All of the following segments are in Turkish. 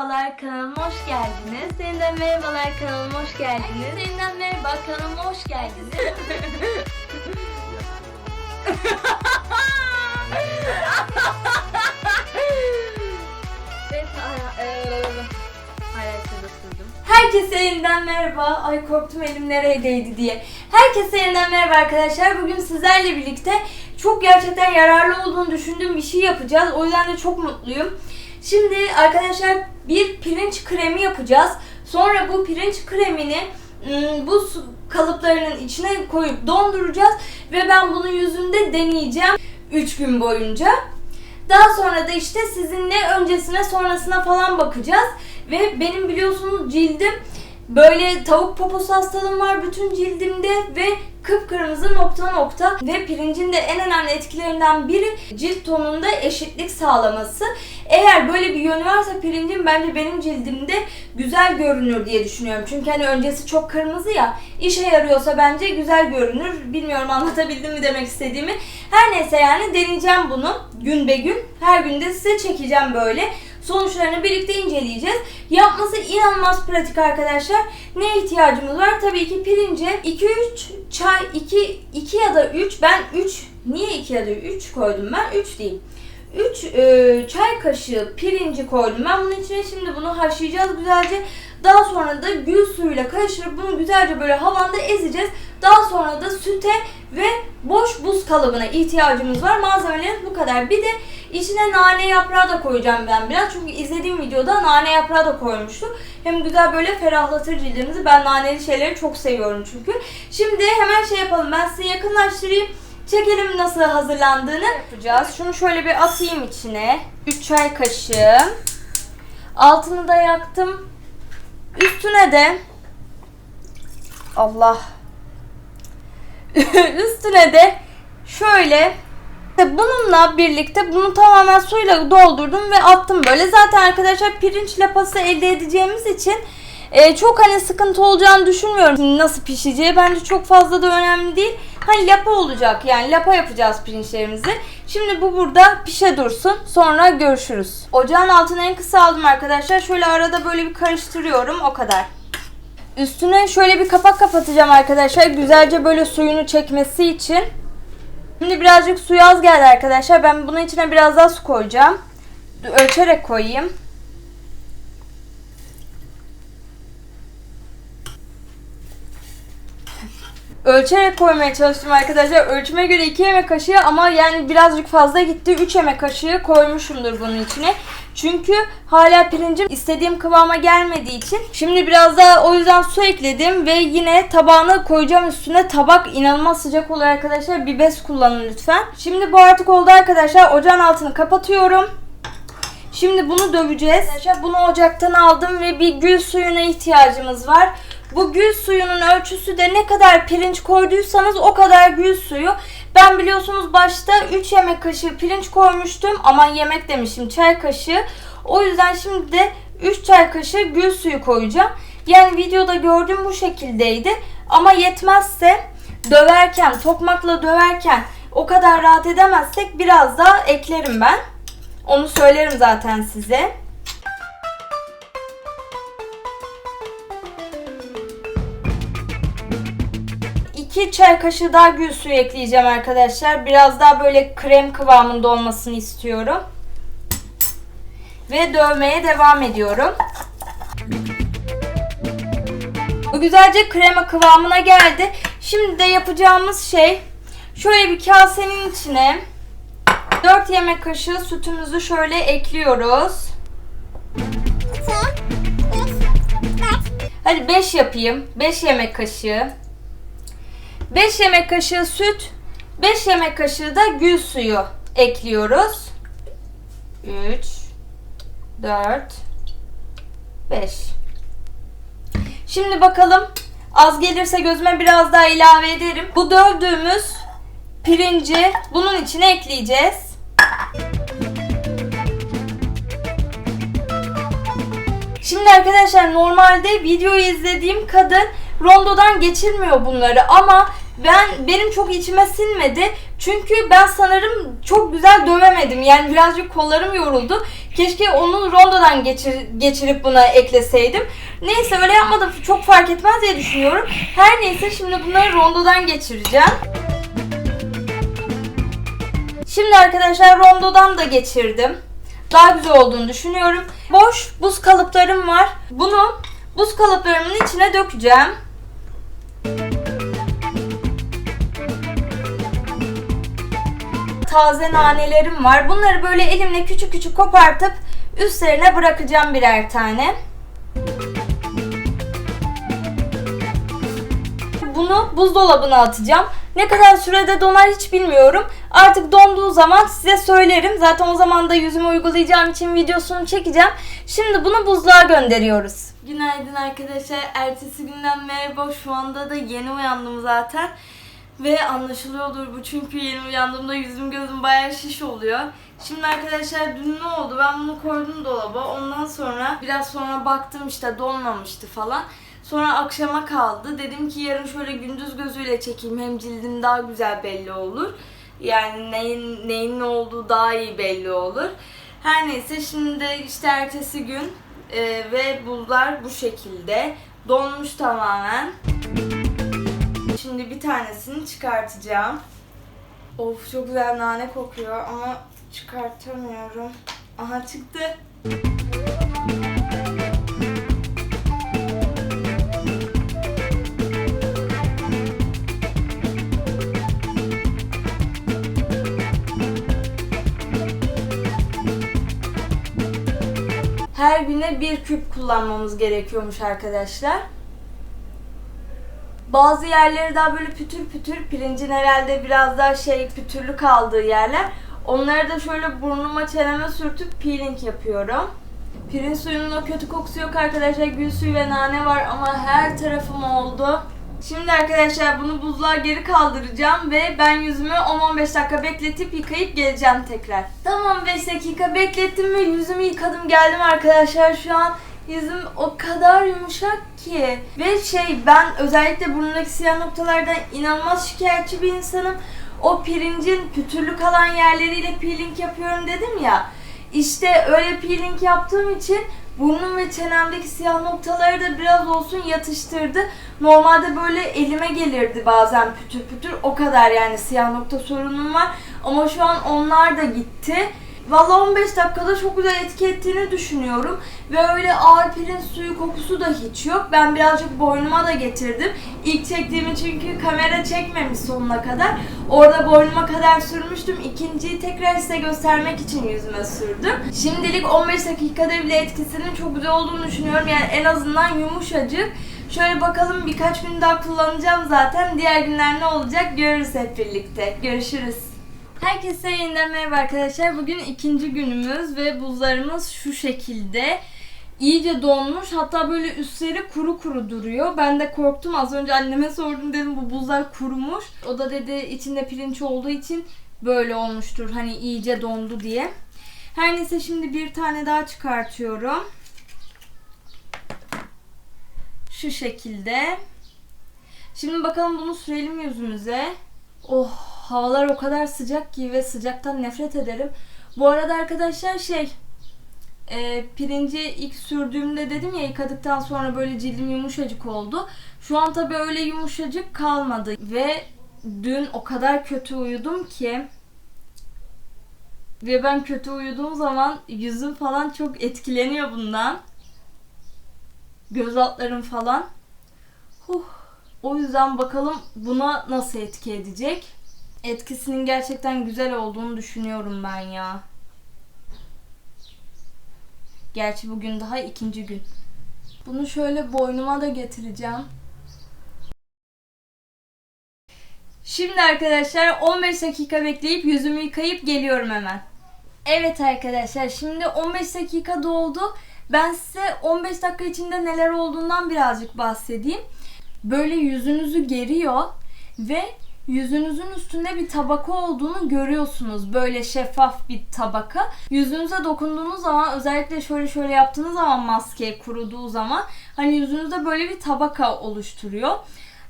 merhabalar kanalıma hoş geldiniz. Yeniden merhabalar kanalıma hoş geldiniz. Yeniden merhaba kanalıma hoş geldiniz. Ve. Herkese yeniden merhaba. Ay korktum elim nereye değdi diye. Herkese yeniden merhaba arkadaşlar. Bugün sizlerle birlikte çok gerçekten yararlı olduğunu düşündüğüm bir şey yapacağız. O yüzden de çok mutluyum. Şimdi arkadaşlar bir pirinç kremi yapacağız. Sonra bu pirinç kremini ım, bu kalıplarının içine koyup donduracağız. Ve ben bunu yüzünde deneyeceğim 3 gün boyunca. Daha sonra da işte sizinle öncesine sonrasına falan bakacağız. Ve benim biliyorsunuz cildim böyle tavuk poposu hastalığım var bütün cildimde ve kıpkırmızı nokta nokta ve pirincin de en önemli etkilerinden biri cilt tonunda eşitlik sağlaması. Eğer böyle bir yönü varsa pirincin bence benim cildimde güzel görünür diye düşünüyorum. Çünkü hani öncesi çok kırmızı ya işe yarıyorsa bence güzel görünür. Bilmiyorum anlatabildim mi demek istediğimi. Her neyse yani deneyeceğim bunu gün be gün. Her gün de size çekeceğim böyle. Sonuçlarını birlikte inceleyeceğiz. Yapması inanılmaz pratik arkadaşlar. Neye ihtiyacımız var? Tabii ki pirince 2-3 çay 2 2 ya da 3 ben 3 niye 2 ya da 3 koydum ben? 3 değil. 3 çay kaşığı pirinci koydum. Ben bunun içine şimdi bunu haşlayacağız güzelce. Daha sonra da gül suyuyla karıştırıp bunu güzelce böyle havanda ezeceğiz. Daha sonra da süte ve boş buz kalıbına ihtiyacımız var. Malzemelerimiz bu kadar. Bir de içine nane yaprağı da koyacağım ben biraz. Çünkü izlediğim videoda nane yaprağı da koymuştu. Hem güzel böyle ferahlatır cildimizi. Ben naneli şeyleri çok seviyorum çünkü. Şimdi hemen şey yapalım. Ben size yakınlaştırayım. Çekelim nasıl hazırlandığını yapacağız. Şunu şöyle bir atayım içine. 3 çay kaşığı. Altını da yaktım. Üstüne de Allah üstüne de şöyle bununla birlikte bunu tamamen suyla doldurdum ve attım böyle. Zaten arkadaşlar pirinç lapası elde edeceğimiz için e, çok hani sıkıntı olacağını düşünmüyorum. Nasıl pişeceği bence çok fazla da önemli değil. Hani lapa olacak yani lapa yapacağız pirinçlerimizi. Şimdi bu burada pişe dursun. Sonra görüşürüz. Ocağın altını en kısa aldım arkadaşlar. Şöyle arada böyle bir karıştırıyorum o kadar. Üstüne şöyle bir kapak kapatacağım arkadaşlar. Güzelce böyle suyunu çekmesi için. Şimdi birazcık suyu az geldi arkadaşlar. Ben bunun içine biraz daha su koyacağım. Ölçerek koyayım. Ölçerek koymaya çalıştım arkadaşlar. Ölçüme göre 2 yemek kaşığı ama yani birazcık fazla gitti. 3 yemek kaşığı koymuşumdur bunun içine. Çünkü hala pirincim istediğim kıvama gelmediği için. Şimdi biraz daha o yüzden su ekledim ve yine tabağını koyacağım üstüne. Tabak inanılmaz sıcak oluyor arkadaşlar. Bir bez kullanın lütfen. Şimdi bu artık oldu arkadaşlar. Ocağın altını kapatıyorum. Şimdi bunu döveceğiz. Arkadaşlar bunu ocaktan aldım ve bir gül suyuna ihtiyacımız var. Bu gül suyunun ölçüsü de ne kadar pirinç koyduysanız o kadar gül suyu. Ben biliyorsunuz başta 3 yemek kaşığı pirinç koymuştum. Aman yemek demişim çay kaşığı. O yüzden şimdi de 3 çay kaşığı gül suyu koyacağım. Yani videoda gördüğüm bu şekildeydi. Ama yetmezse döverken, tokmakla döverken o kadar rahat edemezsek biraz daha eklerim ben. Onu söylerim zaten size. İki çay kaşığı daha gül suyu ekleyeceğim arkadaşlar. Biraz daha böyle krem kıvamında olmasını istiyorum. Ve dövmeye devam ediyorum. Bu güzelce krema kıvamına geldi. Şimdi de yapacağımız şey şöyle bir kasenin içine 4 yemek kaşığı sütümüzü şöyle ekliyoruz. Hadi 5 yapayım. 5 yemek kaşığı. 5 yemek kaşığı süt, 5 yemek kaşığı da gül suyu ekliyoruz. 3 4 5 Şimdi bakalım az gelirse gözüme biraz daha ilave ederim. Bu dövdüğümüz pirinci bunun içine ekleyeceğiz. Şimdi arkadaşlar normalde videoyu izlediğim kadın rondodan geçirmiyor bunları ama ben benim çok içime sinmedi. Çünkü ben sanırım çok güzel dövemedim. Yani birazcık kollarım yoruldu. Keşke onu rondodan geçir, geçirip buna ekleseydim. Neyse öyle yapmadım. Çok fark etmez diye düşünüyorum. Her neyse şimdi bunları rondodan geçireceğim. Şimdi arkadaşlar rondodan da geçirdim. Daha güzel olduğunu düşünüyorum. Boş buz kalıplarım var. Bunu buz kalıplarımın içine dökeceğim. Taze nanelerim var. Bunları böyle elimle küçük küçük kopartıp üstlerine bırakacağım birer tane. Bunu buzdolabına atacağım. Ne kadar sürede donar hiç bilmiyorum. Artık donduğu zaman size söylerim. Zaten o zaman da yüzümü uygulayacağım için videosunu çekeceğim. Şimdi bunu buzluğa gönderiyoruz. Günaydın arkadaşlar. Ertesi günden merhaba. Şu anda da yeni uyandım zaten. Ve anlaşılıyordur bu çünkü yeni uyandığımda yüzüm gözüm bayağı şiş oluyor. Şimdi arkadaşlar dün ne oldu? Ben bunu koydum dolaba. Ondan sonra biraz sonra baktım işte donmamıştı falan. Sonra akşama kaldı. Dedim ki yarın şöyle gündüz gözüyle çekeyim. Hem cildim daha güzel belli olur. Yani neyin, neyin ne olduğu daha iyi belli olur. Her neyse şimdi işte ertesi gün e, ve buzlar bu şekilde. Donmuş tamamen. Şimdi bir tanesini çıkartacağım. Of çok güzel nane kokuyor ama çıkartamıyorum. Aha çıktı. Her güne bir küp kullanmamız gerekiyormuş arkadaşlar. Bazı yerleri daha böyle pütür pütür pirincin herhalde biraz daha şey pütürlü kaldığı yerler. Onları da şöyle burnuma çeneme sürtüp peeling yapıyorum. Pirinç suyunun o kötü kokusu yok arkadaşlar. Gül suyu ve nane var ama her tarafım oldu. Şimdi arkadaşlar bunu buzluğa geri kaldıracağım ve ben yüzümü 10-15 dakika bekletip yıkayıp geleceğim tekrar. Tamam 5 dakika beklettim ve yüzümü yıkadım geldim arkadaşlar. Şu an yüzüm o kadar yumuşak ki. Ve şey ben özellikle burnundaki siyah noktalardan inanılmaz şikayetçi bir insanım. O pirincin pütürlü kalan yerleriyle peeling yapıyorum dedim ya. İşte öyle peeling yaptığım için burnum ve çenemdeki siyah noktaları da biraz olsun yatıştırdı. Normalde böyle elime gelirdi bazen pütür pütür. O kadar yani siyah nokta sorunum var. Ama şu an onlar da gitti. Valla 15 dakikada çok güzel etki ettiğini düşünüyorum. Ve öyle ağır pirinç suyu kokusu da hiç yok. Ben birazcık boynuma da getirdim. İlk çektiğimi çünkü kamera çekmemiş sonuna kadar. Orada boynuma kadar sürmüştüm. İkinciyi tekrar size göstermek için yüzüme sürdüm. Şimdilik 15 dakikada bile etkisinin çok güzel olduğunu düşünüyorum. Yani en azından yumuşacık. Şöyle bakalım birkaç gün daha kullanacağım zaten. Diğer günler ne olacak görürüz hep birlikte. Görüşürüz. Herkese yeniden merhaba arkadaşlar. Bugün ikinci günümüz ve buzlarımız şu şekilde. İyice donmuş. Hatta böyle üstleri kuru kuru duruyor. Ben de korktum. Az önce anneme sordum dedim bu buzlar kurumuş. O da dedi içinde pirinç olduğu için böyle olmuştur. Hani iyice dondu diye. Her neyse şimdi bir tane daha çıkartıyorum. Şu şekilde. Şimdi bakalım bunu sürelim yüzümüze. Oh havalar o kadar sıcak ki ve sıcaktan nefret ederim. Bu arada arkadaşlar şey e, pirinci ilk sürdüğümde dedim ya yıkadıktan sonra böyle cildim yumuşacık oldu. Şu an tabii öyle yumuşacık kalmadı ve dün o kadar kötü uyudum ki ve ben kötü uyuduğum zaman yüzüm falan çok etkileniyor bundan. Göz altlarım falan. Huh. O yüzden bakalım buna nasıl etki edecek. Etkisinin gerçekten güzel olduğunu düşünüyorum ben ya. Gerçi bugün daha ikinci gün. Bunu şöyle boynuma da getireceğim. Şimdi arkadaşlar 15 dakika bekleyip yüzümü yıkayıp geliyorum hemen. Evet arkadaşlar şimdi 15 dakika doldu. Ben size 15 dakika içinde neler olduğundan birazcık bahsedeyim. Böyle yüzünüzü geriyor ve yüzünüzün üstünde bir tabaka olduğunu görüyorsunuz. Böyle şeffaf bir tabaka. Yüzünüze dokunduğunuz zaman özellikle şöyle şöyle yaptığınız zaman maske kuruduğu zaman hani yüzünüzde böyle bir tabaka oluşturuyor.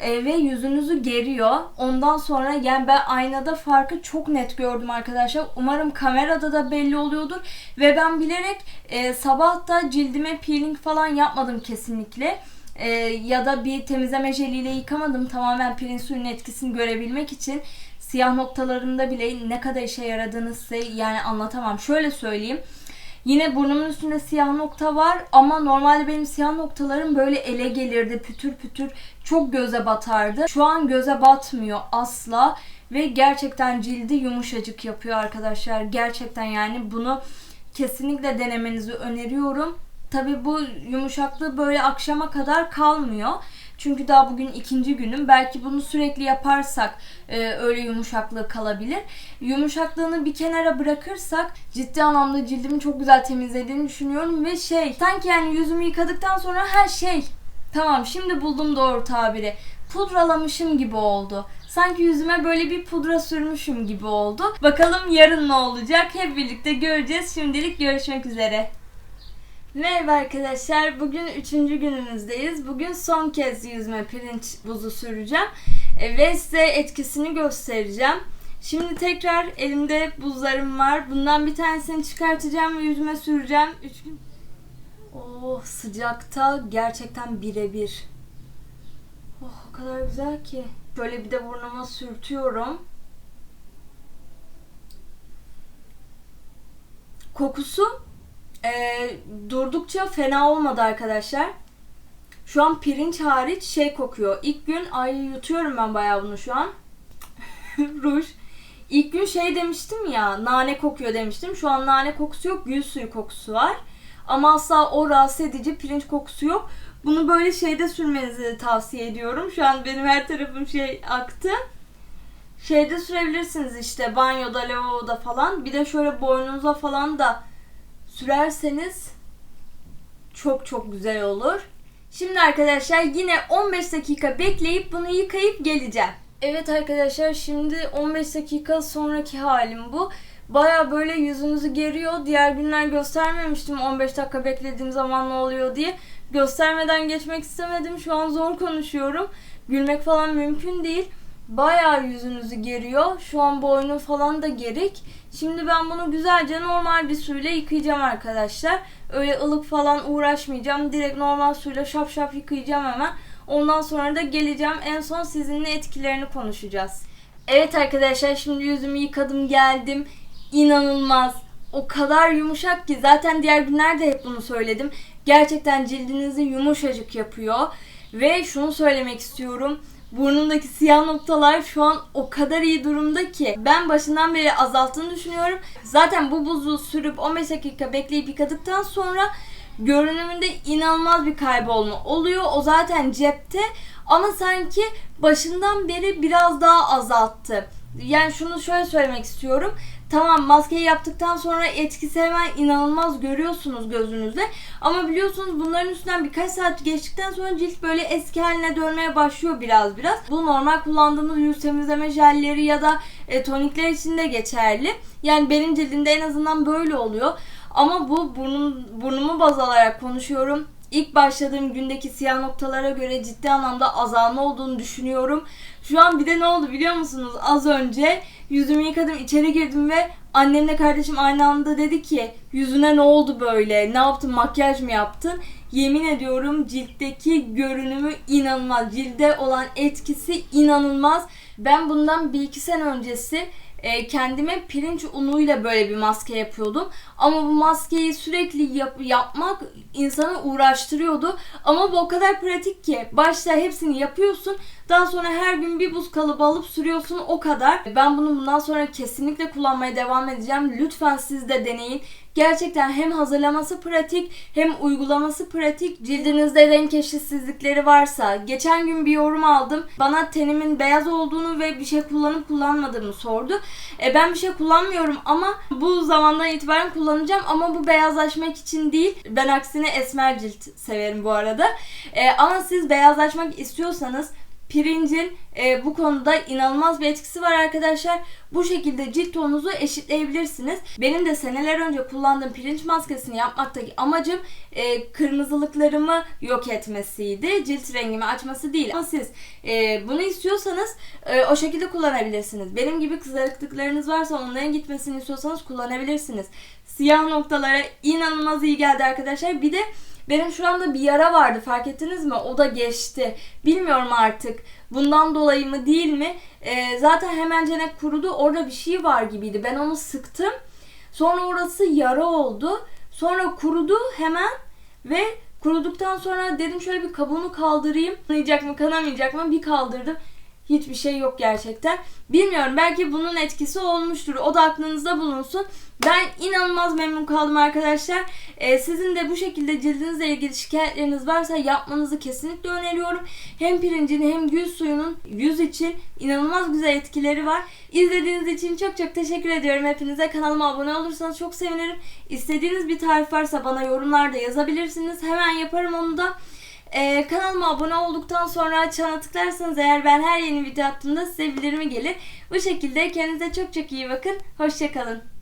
e, ve yüzünüzü geriyor. Ondan sonra yani ben aynada farkı çok net gördüm arkadaşlar. Umarım kamerada da belli oluyordur. Ve ben bilerek e, sabah da cildime peeling falan yapmadım kesinlikle. E, ya da bir temizleme jeliyle yıkamadım. Tamamen pirin suyunun etkisini görebilmek için siyah noktalarımda bile ne kadar işe yaradığını size yani anlatamam. Şöyle söyleyeyim. Yine burnumun üstünde siyah nokta var ama normalde benim siyah noktalarım böyle ele gelirdi pütür pütür çok göze batardı. Şu an göze batmıyor asla ve gerçekten cildi yumuşacık yapıyor arkadaşlar. Gerçekten yani bunu kesinlikle denemenizi öneriyorum. Tabi bu yumuşaklığı böyle akşama kadar kalmıyor. Çünkü daha bugün ikinci günüm. Belki bunu sürekli yaparsak e, öyle yumuşaklığı kalabilir. Yumuşaklığını bir kenara bırakırsak ciddi anlamda cildimi çok güzel temizlediğini düşünüyorum. Ve şey sanki yani yüzümü yıkadıktan sonra her şey tamam şimdi buldum doğru tabiri. Pudralamışım gibi oldu. Sanki yüzüme böyle bir pudra sürmüşüm gibi oldu. Bakalım yarın ne olacak? Hep birlikte göreceğiz. Şimdilik görüşmek üzere. Merhaba arkadaşlar. Bugün üçüncü günümüzdeyiz. Bugün son kez yüzme pirinç buzu süreceğim. E, ve size etkisini göstereceğim. Şimdi tekrar elimde buzlarım var. Bundan bir tanesini çıkartacağım ve yüzüme süreceğim. Üç gün... Oh sıcakta gerçekten birebir. Oh o kadar güzel ki. Böyle bir de burnuma sürtüyorum. Kokusu e, durdukça fena olmadı arkadaşlar. Şu an pirinç hariç şey kokuyor. İlk gün ay yutuyorum ben bayağı bunu şu an. Ruj. İlk gün şey demiştim ya nane kokuyor demiştim. Şu an nane kokusu yok gül suyu kokusu var. Ama asla o rahatsız edici pirinç kokusu yok. Bunu böyle şeyde sürmenizi tavsiye ediyorum. Şu an benim her tarafım şey aktı. Şeyde sürebilirsiniz işte banyoda, lavaboda falan. Bir de şöyle boynunuza falan da sürerseniz çok çok güzel olur. Şimdi arkadaşlar yine 15 dakika bekleyip bunu yıkayıp geleceğim. Evet arkadaşlar şimdi 15 dakika sonraki halim bu. Baya böyle yüzünüzü geriyor. Diğer günler göstermemiştim 15 dakika beklediğim zaman ne oluyor diye. Göstermeden geçmek istemedim. Şu an zor konuşuyorum. Gülmek falan mümkün değil. Bayağı yüzünüzü geriyor. Şu an boynu falan da gerik. Şimdi ben bunu güzelce normal bir suyla yıkayacağım arkadaşlar. Öyle ılık falan uğraşmayacağım. Direkt normal suyla şap şap yıkayacağım hemen. Ondan sonra da geleceğim. En son sizinle etkilerini konuşacağız. Evet arkadaşlar şimdi yüzümü yıkadım geldim. İnanılmaz. O kadar yumuşak ki zaten diğer günlerde hep bunu söyledim. Gerçekten cildinizi yumuşacık yapıyor. Ve şunu söylemek istiyorum. Burnumdaki siyah noktalar şu an o kadar iyi durumda ki ben başından beri azalttığını düşünüyorum. Zaten bu buzu sürüp 15 dakika bekleyip yıkadıktan sonra görünümünde inanılmaz bir kaybolma oluyor. O zaten cepte ama sanki başından beri biraz daha azalttı. Yani şunu şöyle söylemek istiyorum. Tamam maskeyi yaptıktan sonra etkisi hemen inanılmaz görüyorsunuz gözünüzde. Ama biliyorsunuz bunların üstünden birkaç saat geçtikten sonra cilt böyle eski haline dönmeye başlıyor biraz biraz. Bu normal kullandığımız yüz temizleme jelleri ya da e, tonikler için de geçerli. Yani benim cildimde en azından böyle oluyor. Ama bu burnum, burnumu baz alarak konuşuyorum. İlk başladığım gündeki siyah noktalara göre ciddi anlamda azalma olduğunu düşünüyorum. Şu an bir de ne oldu biliyor musunuz? Az önce yüzümü yıkadım, içeri girdim ve annemle kardeşim aynı anda dedi ki yüzüne ne oldu böyle? Ne yaptın? Makyaj mı yaptın? Yemin ediyorum ciltteki görünümü inanılmaz. Cilde olan etkisi inanılmaz. Ben bundan bir iki sene öncesi e, kendime pirinç unuyla böyle bir maske yapıyordum. Ama bu maskeyi sürekli yap- yapmak insanı uğraştırıyordu. Ama bu o kadar pratik ki. Başta hepsini yapıyorsun. Daha sonra her gün bir buz kalıbı alıp sürüyorsun o kadar. Ben bunu bundan sonra kesinlikle kullanmaya devam edeceğim. Lütfen siz de deneyin. Gerçekten hem hazırlaması pratik hem uygulaması pratik. Cildinizde renk eşitsizlikleri varsa geçen gün bir yorum aldım. Bana tenimin beyaz olduğunu ve bir şey kullanıp kullanmadığımı sordu. E, ben bir şey kullanmıyorum ama bu zamandan itibaren kullanacağım ama bu beyazlaşmak için değil. Ben aksine esmer cilt severim bu arada. E, ama siz beyazlaşmak istiyorsanız pirincin e, bu konuda inanılmaz bir etkisi var arkadaşlar. Bu şekilde cilt tonunuzu eşitleyebilirsiniz. Benim de seneler önce kullandığım pirinç maskesini yapmaktaki amacım e, kırmızılıklarımı yok etmesiydi. Cilt rengimi açması değil. Ama siz e, bunu istiyorsanız e, o şekilde kullanabilirsiniz. Benim gibi kızarıklıklarınız varsa onların gitmesini istiyorsanız kullanabilirsiniz. Siyah noktalara inanılmaz iyi geldi arkadaşlar. Bir de benim şu anda bir yara vardı fark ettiniz mi? O da geçti. Bilmiyorum artık bundan dolayı mı değil mi? Ee, zaten hemencene kurudu. Orada bir şey var gibiydi. Ben onu sıktım. Sonra orası yara oldu. Sonra kurudu hemen ve kuruduktan sonra dedim şöyle bir kabuğunu kaldırayım. Kanamayacak mı kanamayacak mı bir kaldırdım. Hiçbir şey yok gerçekten. Bilmiyorum belki bunun etkisi olmuştur. O da aklınızda bulunsun. Ben inanılmaz memnun kaldım arkadaşlar. Ee, sizin de bu şekilde cildinizle ilgili şikayetleriniz varsa yapmanızı kesinlikle öneriyorum. Hem pirincin hem gül suyunun yüz için inanılmaz güzel etkileri var. İzlediğiniz için çok çok teşekkür ediyorum hepinize. Kanalıma abone olursanız çok sevinirim. İstediğiniz bir tarif varsa bana yorumlarda yazabilirsiniz. Hemen yaparım onu da. Ee, kanalıma abone olduktan sonra çana tıklarsanız eğer ben her yeni video attığımda size bildirimi gelir. Bu şekilde kendinize çok çok iyi bakın. Hoşçakalın.